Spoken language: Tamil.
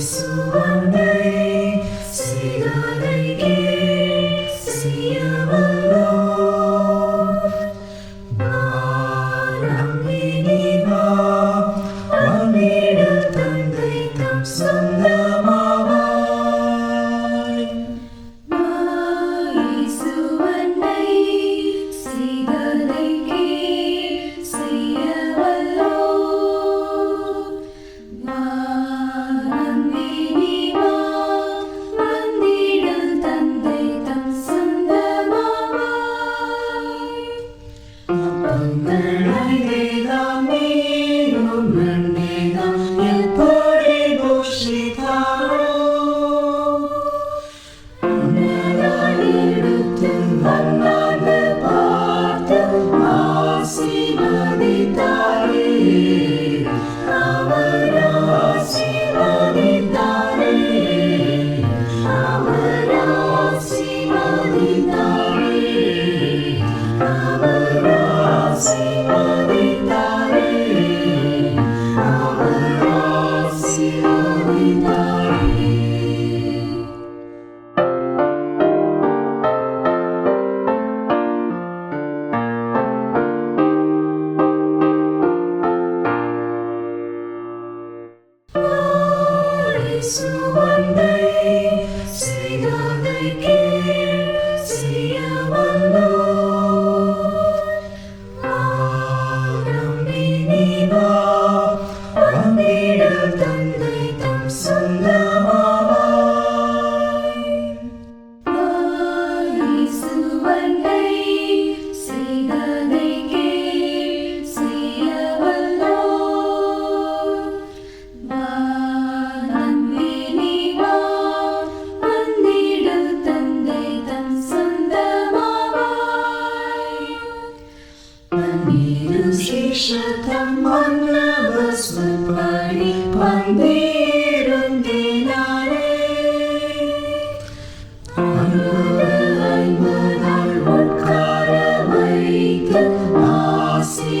Davis. Amen. பன்னிரு சேஷத்தம் மன்னவஸ்வப்படி பந்திருந்தினாரே ஐம்பதாள் உட்கார வைத்து ஆசீர்வதித்தாரே